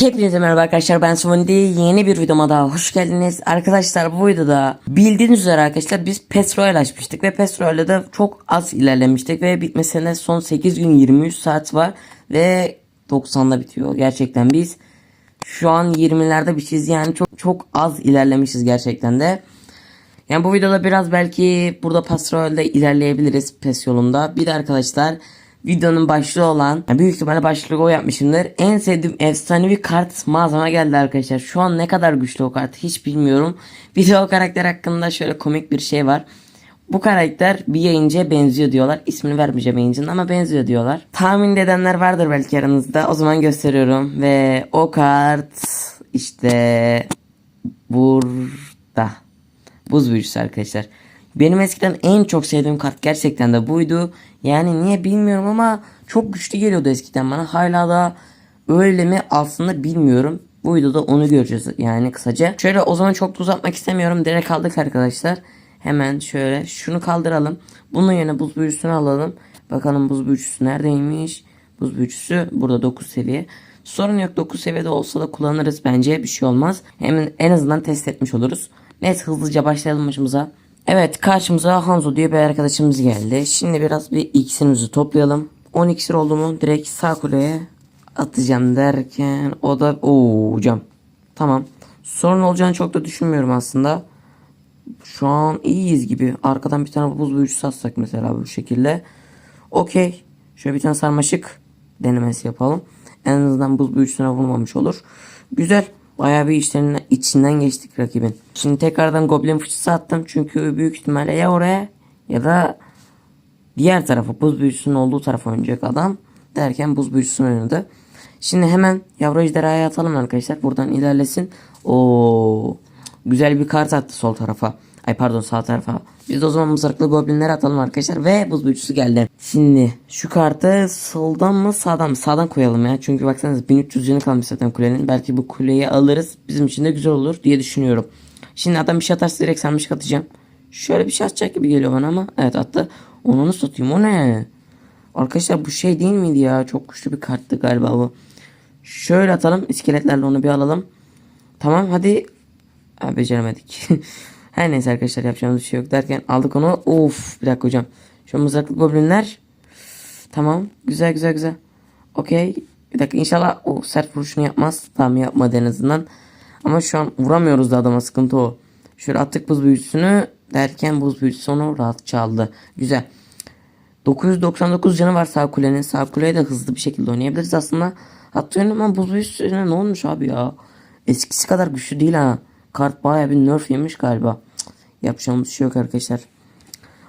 Hepinize merhaba arkadaşlar ben Sumondi yeni bir videoma daha hoş geldiniz. Arkadaşlar bu videoda bildiğiniz üzere arkadaşlar biz PES Royal açmıştık ve PES Royal'de de çok az ilerlemiştik ve bitmesine son 8 gün 23 saat var ve 90'da bitiyor gerçekten. Biz şu an 20'lerde biçiz yani çok çok az ilerlemişiz gerçekten de. Yani bu videoda biraz belki burada PES Royal'de ilerleyebiliriz PES yolunda. Bir de arkadaşlar videonun başlığı olan yani büyük ihtimalle başlığı o yapmışımdır. En sevdiğim efsanevi kart malzeme geldi arkadaşlar. Şu an ne kadar güçlü o kart hiç bilmiyorum. Bir de o karakter hakkında şöyle komik bir şey var. Bu karakter bir yayıncıya benziyor diyorlar. İsmini vermeyeceğim yayıncının ama benziyor diyorlar. Tahmin edenler vardır belki aranızda. O zaman gösteriyorum. Ve o kart işte burada. Buz büyücüsü arkadaşlar. Benim eskiden en çok sevdiğim kart gerçekten de buydu. Yani niye bilmiyorum ama çok güçlü geliyordu eskiden bana. Hala da öyle mi aslında bilmiyorum. Bu videoda onu göreceğiz yani kısaca. Şöyle o zaman çok da uzatmak istemiyorum. Direkt aldık arkadaşlar. Hemen şöyle şunu kaldıralım. Bunun yerine buz büyücüsünü alalım. Bakalım buz büyücüsü neredeymiş? Buz büyücüsü burada 9 seviye. Sorun yok 9 seviyede olsa da kullanırız bence bir şey olmaz. Hemen en azından test etmiş oluruz. Neyse hızlıca başlayalım maçımıza. Evet karşımıza Hanzo diye bir arkadaşımız geldi. Şimdi biraz bir iksirimizi toplayalım. 10 iksir oldu direkt sağ kuleye atacağım derken o da ooo hocam. Tamam. Sorun olacağını çok da düşünmüyorum aslında. Şu an iyiyiz gibi. Arkadan bir tane buz büyücüsü atsak mesela bu şekilde. Okey. Şöyle bir tane sarmaşık denemesi yapalım. En azından buz büyücüsüne vurmamış olur. Güzel. Bayağı bir işlerinin içinden geçtik rakibin. Şimdi tekrardan goblin fıçısı attım. Çünkü büyük ihtimalle ya oraya ya da diğer tarafa buz büyücüsünün olduğu tarafa oynayacak adam. Derken buz büyücüsünü oynadı. Şimdi hemen yavru ejderhayı atalım arkadaşlar. Buradan ilerlesin. Oo, güzel bir kart attı sol tarafa. Ay pardon sağ tarafa. Biz o zaman mızraklı goblinleri atalım arkadaşlar. Ve buz büyücüsü geldi. Şimdi şu kartı soldan mı sağdan mı? Sağdan koyalım ya. Çünkü baksanıza 1300 canı kalmış zaten kulenin. Belki bu kuleyi alırız. Bizim için de güzel olur diye düşünüyorum. Şimdi adam bir şey atarsa direkt sarmışık atacağım. Şöyle bir şey atacak gibi geliyor bana ama. Evet attı. Onu satayım o ne? Arkadaşlar bu şey değil miydi ya? Çok güçlü bir karttı galiba bu. Şöyle atalım. iskeletlerle onu bir alalım. Tamam hadi. Ha, beceremedik. Her neyse arkadaşlar yapacağımız bir şey yok derken aldık onu. Of bir dakika hocam. Şu mızraklı goblinler. Tamam. Güzel güzel güzel. Okey. Bir dakika inşallah o sert vuruşunu yapmaz. Tamam yapmadı en azından. Ama şu an vuramıyoruz da adama sıkıntı o. Şöyle attık buz büyücüsünü derken buz büyücüsü onu rahat çaldı. Güzel. 999 canı var sağ kulenin. Sağ kuleye de hızlı bir şekilde oynayabiliriz aslında. Hatta ama buz büyücüsüne ne olmuş abi ya. Eskisi kadar güçlü değil ha. Kart baya bir nerf yemiş galiba. Cık, yapacağımız şey yok arkadaşlar.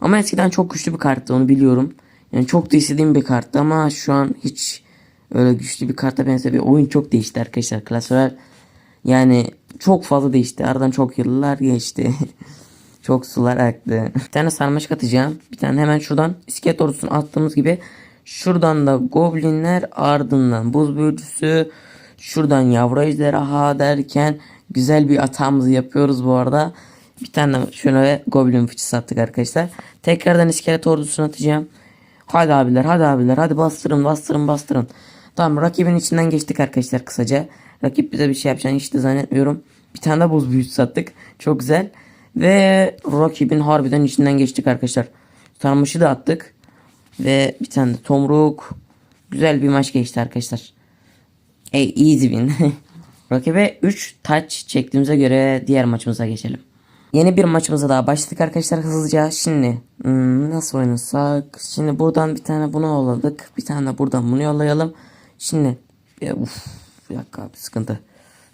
Ama eskiden çok güçlü bir karttı onu biliyorum. Yani çok da istediğim bir karttı ama şu an hiç öyle güçlü bir karta benzemiyor. Oyun çok değişti arkadaşlar. Klasör yani çok fazla değişti. Aradan çok yıllar geçti. çok sular aktı. bir tane sarmaşık atacağım. Bir tane hemen şuradan iskelet ordusunu attığımız gibi şuradan da goblinler ardından buz büyücüsü şuradan yavru ejderha derken güzel bir atağımızı yapıyoruz bu arada. Bir tane şöyle goblin fıçısı attık arkadaşlar. Tekrardan iskelet ordusunu atacağım. Hadi abiler hadi abiler hadi bastırın bastırın bastırın. Tamam rakibin içinden geçtik arkadaşlar kısaca. Rakip bize bir şey yapacağını hiç de zannetmiyorum. Bir tane de buz büyücüsü attık. Çok güzel. Ve rakibin harbiden içinden geçtik arkadaşlar. Sarmışı da attık. Ve bir tane de tomruk. Güzel bir maç geçti arkadaşlar. Ey easy win. Rakibe 3 touch çektiğimize göre diğer maçımıza geçelim. Yeni bir maçımıza daha başladık arkadaşlar hızlıca. Şimdi hmm, nasıl oynasak? Şimdi buradan bir tane bunu yolladık. Bir tane buradan bunu yollayalım. Şimdi e, uf, bir dakika abi sıkıntı.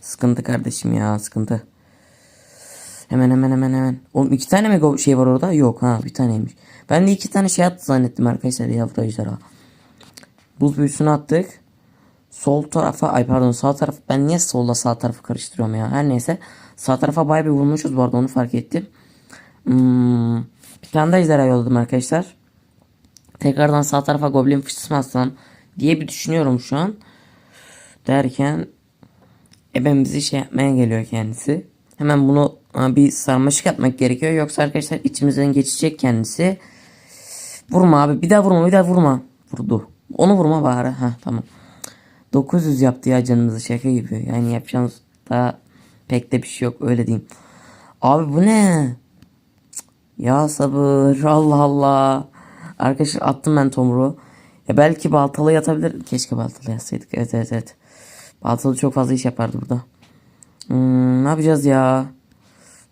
Sıkıntı kardeşim ya sıkıntı. Hemen hemen hemen hemen. Oğlum iki tane mi şey var orada? Yok ha bir taneymiş. Ben de iki tane şey attı zannettim arkadaşlar yavru ejderha. Buz büyüsünü attık. Sol tarafa ay pardon sağ taraf ben niye solla sağ tarafı karıştırıyorum ya her neyse. Sağ tarafa bay bir vurmuşuz bu arada onu fark ettim. Hmm, bir tane de ejderha yolladım arkadaşlar. Tekrardan sağ tarafa goblin atsam diye bir düşünüyorum şu an. Derken ebemizi şey yapmaya geliyor kendisi. Hemen bunu ha, bir sarmaşık atmak gerekiyor. Yoksa arkadaşlar içimizden geçecek kendisi. Vurma abi bir daha vurma bir daha vurma. Vurdu. Onu vurma bari. Ha tamam. 900 yaptı ya canımızı şaka gibi. Yani yapacağımız daha pek de bir şey yok öyle diyeyim. Abi bu ne? Ya sabır Allah Allah. Arkadaşlar attım ben tomruğu. Ya belki baltalı yatabilir. Keşke baltalı yatsaydık. Evet evet evet. Baltalı çok fazla iş yapardı burada. Hmm, ne yapacağız ya?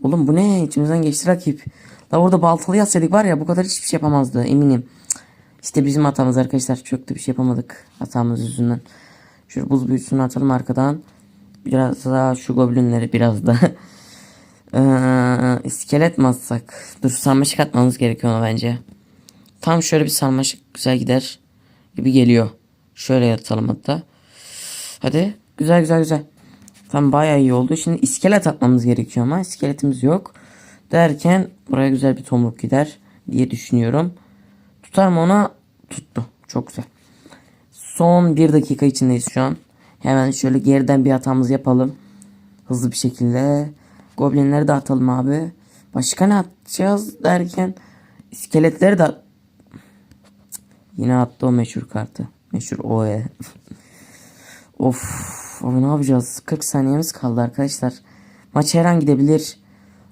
Oğlum bu ne? İçimizden geçti rakip. La orada baltalı yatsaydık var ya bu kadar hiçbir şey yapamazdı eminim. İşte bizim hatamız arkadaşlar. Da bir şey yapamadık hatamız yüzünden. Şu buz büyüsünü atalım arkadan. Biraz daha şu goblinleri biraz da. Ee, iskelet mi atsak? Dur sarmaşık atmamız gerekiyor ona bence. Tam şöyle bir sarmaşık güzel gider gibi geliyor. Şöyle yatalım hatta. Hadi. Güzel güzel güzel. Tam bayağı iyi oldu. Şimdi iskelet atmamız gerekiyor ama iskeletimiz yok. Derken buraya güzel bir tomruk gider diye düşünüyorum. Tutar mı ona? Tuttu. Çok güzel. Son bir dakika içindeyiz şu an. Hemen şöyle geriden bir hatamızı yapalım. Hızlı bir şekilde. Goblinleri de atalım abi. Başka ne atacağız derken iskeletleri de Yine attı o meşhur kartı. Meşhur OE. of. Abi ne yapacağız? 40 saniyemiz kaldı arkadaşlar. Maç her an gidebilir.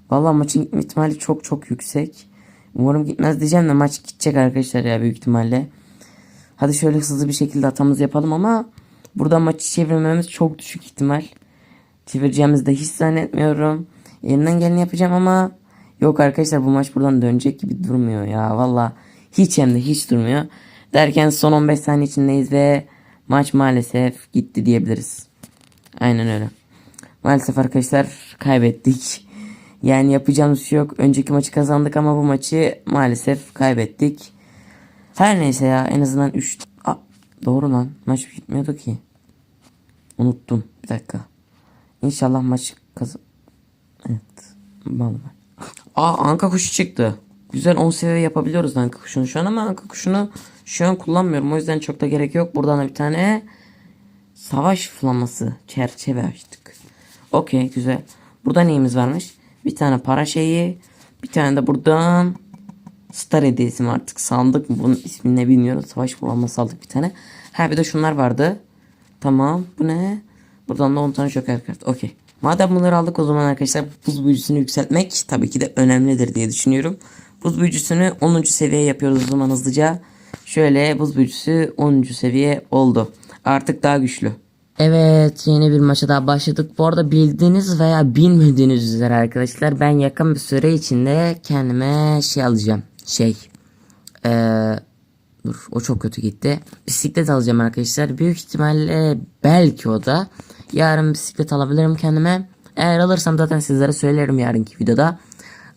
Vallahi maçın gitme ihtimali çok çok yüksek. Umarım gitmez diyeceğim de maç gidecek arkadaşlar ya büyük ihtimalle. Hadi şöyle hızlı bir şekilde atamızı yapalım ama burada maçı çevirmemiz çok düşük ihtimal. Çevireceğimizi de hiç zannetmiyorum. Elimden geleni yapacağım ama yok arkadaşlar bu maç buradan dönecek gibi durmuyor ya. Valla hiç hem de hiç durmuyor. Derken son 15 saniye içindeyiz ve maç maalesef gitti diyebiliriz. Aynen öyle. Maalesef arkadaşlar kaybettik. Yani yapacağımız şey yok. Önceki maçı kazandık ama bu maçı maalesef kaybettik. Her neyse ya en azından 3 doğru lan maç bitmiyordu ki. Unuttum bir dakika. İnşallah maç kazan. Evet. Vallahi. Aa anka kuşu çıktı. Güzel 10 seviye yapabiliyoruz anka kuşunu şu an ama anka kuşunu şu an kullanmıyorum. O yüzden çok da gerek yok. Buradan da bir tane savaş flaması çerçeve açtık. Okey güzel. Burada neyimiz varmış? Bir tane para şeyi. Bir tane de buradan Star hediyesi mi artık sandık mı bunun ismini ne bilmiyorum. Savaş flaması aldık bir tane. Ha bir de şunlar vardı. Tamam bu ne? Buradan da 10 tane joker kart. Okey. Madem bunları aldık o zaman arkadaşlar buz büyücüsünü yükseltmek tabii ki de önemlidir diye düşünüyorum. Buz büyücüsünü 10. seviyeye yapıyoruz o zaman hızlıca. Şöyle buz büyücüsü 10. seviye oldu. Artık daha güçlü. Evet yeni bir maça daha başladık. Bu arada bildiğiniz veya bilmediğiniz üzere arkadaşlar ben yakın bir süre içinde kendime şey alacağım. Şey. Eee Dur o çok kötü gitti. Bisiklet alacağım arkadaşlar. Büyük ihtimalle belki o da. Yarın bisiklet alabilirim kendime. Eğer alırsam zaten sizlere söylerim yarınki videoda.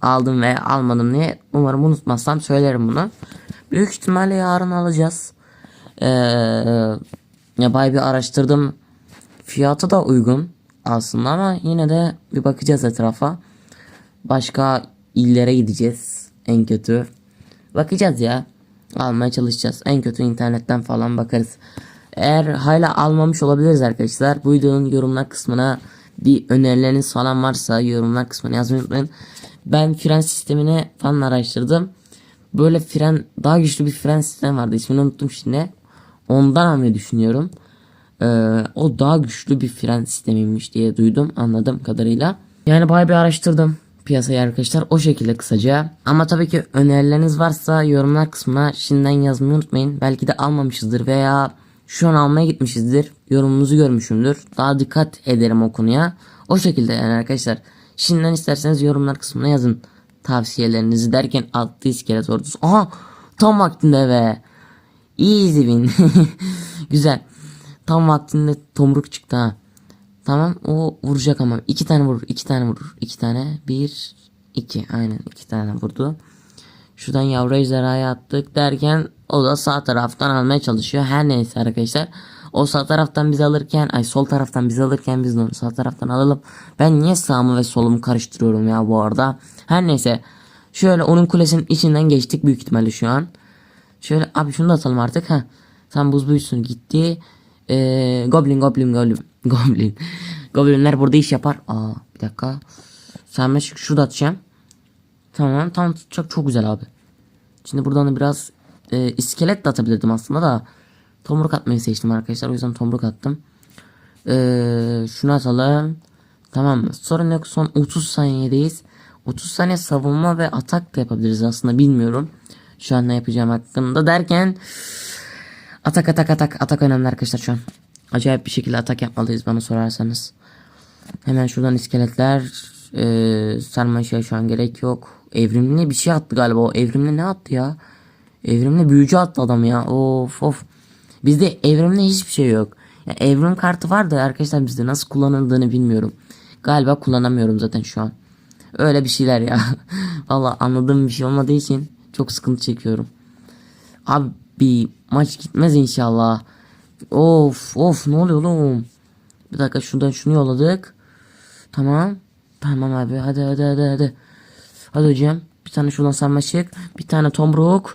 Aldım ve almadım diye. Umarım unutmazsam söylerim bunu. Büyük ihtimalle yarın alacağız. Ee, ya bir araştırdım. Fiyatı da uygun aslında ama yine de bir bakacağız etrafa. Başka illere gideceğiz en kötü. Bakacağız ya. Almaya çalışacağız. En kötü internetten falan bakarız. Eğer hala almamış olabiliriz arkadaşlar. Bu videonun yorumlar kısmına bir önerileriniz falan varsa yorumlar kısmına yazmayı unutmayın. Ben fren sistemini falan araştırdım. Böyle fren daha güçlü bir fren sistemi vardı. İsmini unuttum şimdi. Ondan almayı düşünüyorum. Ee, o daha güçlü bir fren sistemiymiş diye duydum anladığım kadarıyla. Yani bayağı bir araştırdım piyasayı arkadaşlar o şekilde kısaca. Ama tabii ki önerileriniz varsa yorumlar kısmına şimdiden yazmayı unutmayın. Belki de almamışızdır veya şu an almaya gitmişizdir. Yorumunuzu görmüşümdür. Daha dikkat ederim o konuya. O şekilde yani arkadaşlar. Şimdiden isterseniz yorumlar kısmına yazın tavsiyelerinizi derken altı iskelet ordusu. Aha tam vaktinde be. Easy win. Güzel. Tam vaktinde tomruk çıktı ha. Tamam o vuracak ama iki tane vurur iki tane vurur iki tane bir iki aynen iki tane vurdu. Şuradan yavru ejderhayı attık derken o da sağ taraftan almaya çalışıyor. Her neyse arkadaşlar. O sağ taraftan bizi alırken ay sol taraftan bizi alırken biz de onu sağ taraftan alalım. Ben niye sağımı ve solumu karıştırıyorum ya bu arada. Her neyse. Şöyle onun kulesinin içinden geçtik büyük ihtimalle şu an. Şöyle abi şunu da atalım artık ha. Tam buz büyüsün gitti. Ee, goblin goblin goblin goblin. Goblinler burada iş yapar. Aa bir dakika. Sen şu- şurada atacağım. Tamam tam tutacak çok güzel abi. Şimdi buradan da biraz e, iskelet de atabilirdim aslında da. Tomruk atmayı seçtim arkadaşlar. O yüzden tomruk attım. Ee, şunu atalım. Tamam mı? Sorun yok. Son 30 saniyedeyiz. 30 saniye savunma ve atak da yapabiliriz aslında bilmiyorum. Şu an ne yapacağım hakkında derken atak atak atak atak önemli arkadaşlar şu an. Acayip bir şekilde atak yapmalıyız bana sorarsanız. Hemen şuradan iskeletler ee, sarmaşaya şu an gerek yok. Evrimli bir şey attı galiba o. Evrimli ne attı ya? Evrimli büyücü attı adam ya. Of of. Bizde evrimli hiçbir şey yok. Ya evrim kartı var da arkadaşlar bizde nasıl kullanıldığını bilmiyorum. Galiba kullanamıyorum zaten şu an. Öyle bir şeyler ya. Valla anladığım bir şey olmadığı için çok sıkıntı çekiyorum. Abi maç gitmez inşallah. Of of ne oluyor oğlum? Bir dakika şuradan şunu yolladık. Tamam. Tamam abi hadi hadi hadi hadi. Hadi hocam. Bir tane şuradan sarmaşık. Bir tane tomruk.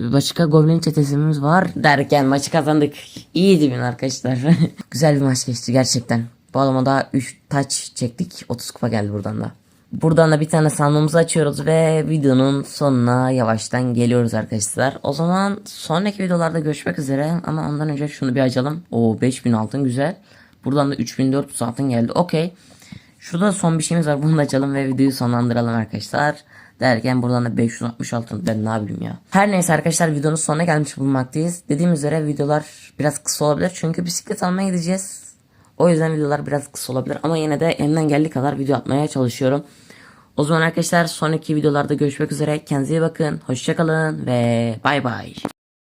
Başka goblin çetesimiz var derken maçı kazandık. İyiydi bin arkadaşlar. Güzel bir maç geçti gerçekten. Bu adama daha 3 taç çektik. 30 kupa geldi buradan da. Buradan da bir tane sandığımızı açıyoruz ve videonun sonuna yavaştan geliyoruz arkadaşlar. O zaman sonraki videolarda görüşmek üzere ama ondan önce şunu bir açalım. O 5000 altın güzel. Buradan da 3400 altın geldi. Okey. Şurada son bir şeyimiz var. Bunu da açalım ve videoyu sonlandıralım arkadaşlar. Derken buradan da 560 altın ben ne yapayım ya. Her neyse arkadaşlar videonun sonuna gelmiş bulunmaktayız. Dediğim üzere videolar biraz kısa olabilir. Çünkü bisiklet almaya gideceğiz. O yüzden videolar biraz kısa olabilir. Ama yine de elimden geldiği kadar video atmaya çalışıyorum. O zaman arkadaşlar sonraki videolarda görüşmek üzere. Kendinize iyi bakın. Hoşçakalın ve bay bay.